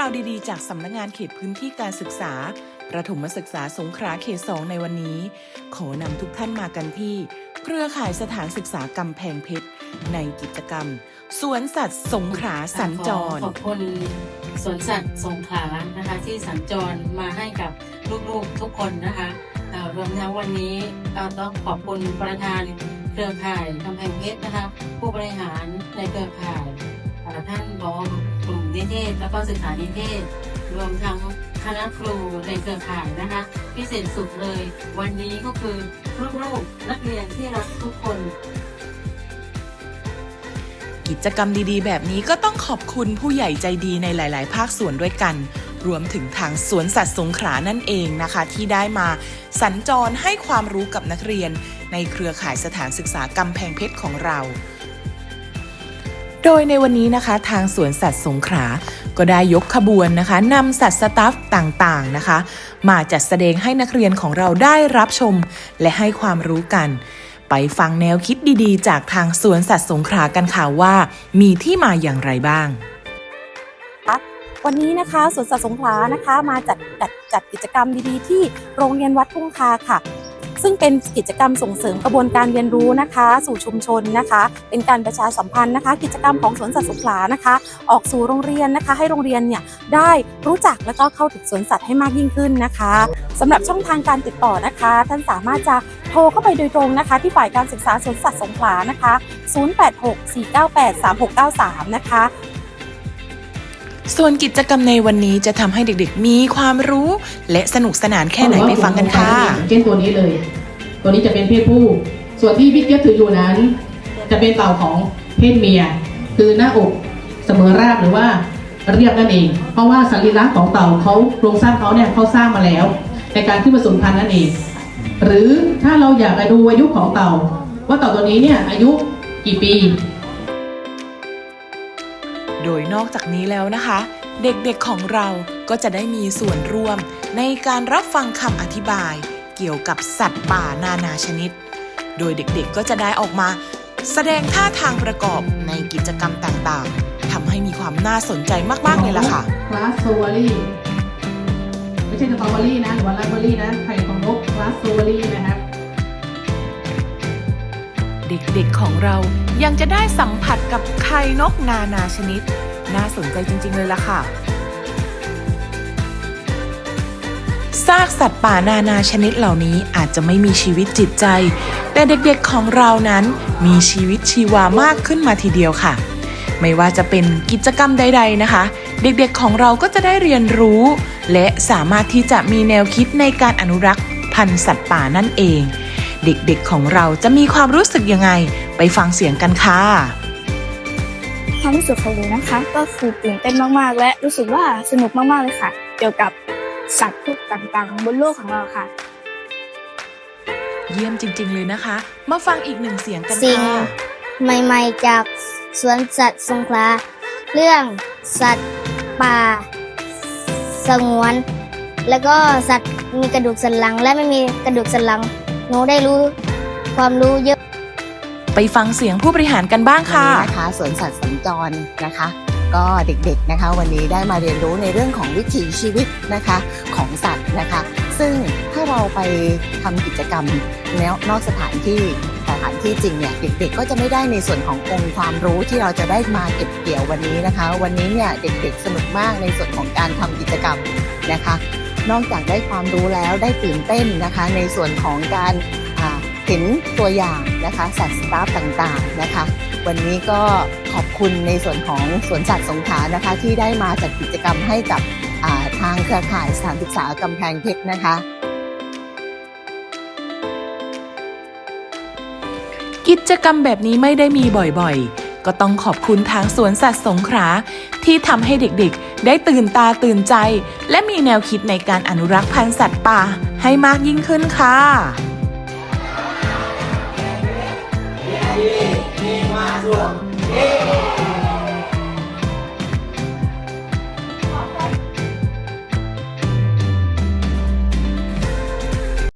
ราวดีๆ จากสำนักงงานเขตพื้นที่การศึกษา ประถมศึกษาสงขลาเขตสองในวันนี้ ขอนำทุกท่านมากันที่ เครือข่ายสถานศึกษากำแพงเพชร ในกิจกรรม สวนสัตว์สงขลาสัญจร ขอขอบคุณสวนสัตว์สงขลานะคะ ที่สัญจรมาให้กับลูกๆทุกคนนะคะเอ่อรวมทั้งวันนี้ก็ต้องขอบคุณประธานเครือข่ายกำแพงเพชรนะคะ ผู้บริหารในเครือข่ายเอ่อท่านรองกลุ่ม นิเทศ แล้วก็ศึกษานิเทศ รวมทั้งคณะครูในเครือข่ายนะคะ พิเศษสุดเลย วันนี้ก็คือลูกๆนักเรียนที่รักทุกคน กิจกรรมดีๆ แบบนี้ก็ต้องขอบคุณผู้ใหญ่ใจดีในหลาย ๆ ภาคส่วนด้วยกัน รวมถึงทางสวนสัตว์สงขลานั่นเองนะคะ ที่ได้มาสัญจรให้ความรู้กับนักเรียน ในเครือข่ายสถานศึกษากำแพงเพชรของเรา โดยในวันนี้นะคะทางสวนสัตว์สงขลาก็ได้ยกขบวนนะคะนำสัตว์สตัฟต่างๆนะคะ มาจัดแสดงให้นักเรียนของเราได้รับชมและให้ความรู้กัน ไปฟังแนวคิดดีๆ จากทางสวนสัตว์สงขลากันค่ะว่า มีที่มาอย่างไรบ้าง วันนี้นะคะสวนสัตว์สงขลานะคะ มาจัดจัดจัดกิจกรรมดีๆ ที่โรงเรียนวัดทุ่งคาค่ะ ซึ่งเป็นกิจกรรมส่งเสริมกระบวนการเรียนรู้นะคะ สู่ชุมชนนะคะ เป็นการประชาสัมพันธ์นะคะ กิจกรรมของสวนสัตว์สงขลานะคะ ออกสู่โรงเรียนนะคะ ให้โรงเรียนเนี่ยได้รู้จักแล้วก็เข้าถึงสวนสัตว์ให้มากยิ่งขึ้นนะคะสำหรับช่องทางการติดต่อนะคะ ท่านสามารถจะโทรเข้าไปโดยตรงนะคะ ที่ฝ่ายการศึกษาสวนสัตว์สงขลานะคะ 0864983693 นะคะ ส่วนกิจกรรมในวันนี้จะทำให้เด็กๆ มีความรู้ และสนุกสนานแค่ไหนไปฟังกันค่ะ เช่นตัวนี้เลย ตัวนี้จะเป็นเพศผู้ ส่วนที่พี่เจี๊ยบถืออยู่นั้น จะเป็นเต่าของเพศเมีย คือหน้าอกเสมอราบหรือว่าเรียบนั่นเอง เพราะว่าสรีระของเต่าเขาโครงสร้างเขาเนี่ยเขาสร้างมาแล้ว ในการขึ้นผสมพันธุ์นั่นเอง หรือถ้าเราอยากจะดูอายุของเต่า ว่าเต่าตัวนี้เนี่ยอายุกี่ปี โดยนอกจากนี้แล้วนะคะ เด็กๆของเราก็จะได้มีส่วนร่วมในการรับฟังคำอธิบายเกี่ยวกับสัตว์ป่านานาชนิด โดยเด็กๆก็จะได้ออกมา แสดงท่าทางประกอบในกิจกรรมต่างๆทำให้มีความน่าสนใจมากๆเลยล่ะค่ะคลาสโซวารีไม่ใช่สตรอเบอรี่นะหรือว่าราสเบอรี่นะไข่ของนกคลาสโซวารีนะครับ เด็กๆของเรา ยังจะได้สัมผัสกับไข่นกนานาชนิด น่าสนใจจริง ๆ เลยล่ะค่ะซากสัตว์ป่านานาชนิดเหล่านี้อาจจะไม่มีชีวิตจิตใจ แต่เด็กๆของเรานั้นมีชีวิตชีวามากขึ้นมาทีเดียวค่ะ ไม่ว่าจะเป็นกิจกรรมใด ๆนะคะ เด็กๆของเราก็จะได้เรียนรู้ และสามารถที่จะมีแนวคิดในการอนุรักษ์พันธุ์สัตว์ป่านั่นเอง เด็กๆของเราจะมีความรู้สึกยังไง ไปฟังเสียงกันค่ะความรู้สึกของหนูนะคะ ก็คือตื่นเต้นมากๆ และรู้สึกว่าสนุกมากๆเลยค่ะ เกี่ยวกับสัตว์ทุกต่างๆ บนโลกของเราค่ะ เยี่ยมจริง ๆ เลยนะคะ มาฟังอีกหนึ่งเสียงกันสิ่งค่ะใหม่ๆจากสวนสัตว์สงขลาเรื่องสัตว์ป่า สงวน แล้วก็สัตว์มีกระดูกสันหลังและไม่มีกระดูกสันหลัง หนูได้รู้ความรู้เยอะไปฟังเสียงผู้บริหารกันบ้างค่ะวันนี้นะคะสวนสัตว์สัญจรนะคะ ก็เด็กๆนะคะ วันนี้ได้มาเรียนรู้ในเรื่องของวิถีชีวิตนะคะของสัตว์นะคะ ซึ่งถ้าเราไปทำกิจกรรมแล้วนอกสถานที่สถานที่จริงเนี่ยเด็กๆก็จะไม่ได้ในส่วนขององค์ความรู้ที่เราจะได้มาเก็บเกี่ยววันนี้นะคะ วันนี้เนี่ยเด็กๆสนุกมากในส่วนของการทำกิจกรรมนะคะ นอกจากได้ความรู้แล้วได้ตื่นเต้นนะคะ ในส่วนของการเห็นตัวอย่างนะคะสัตว์สตาฟต่างๆนะคะ วันนี้ก็ขอบคุณในส่วนของสวนสัตว์สงขลานะคะ ที่ได้มาจัดกิจกรรมให้กับทางเครือข่ายสถานศึกษากำแพงเพชรนะคะ กิจกรรมแบบนี้ไม่ได้มีบ่อยๆ ก็ต้องขอบคุณทางสวนสัตว์สงขลาที่ทำให้เด็กๆ ได้ตื่นตาตื่นใจ และมีแนวคิดในการอนุรักษ์พันธุ์สัตว์ป่าให้มากยิ่งขึ้นค่ะมีมาส่วน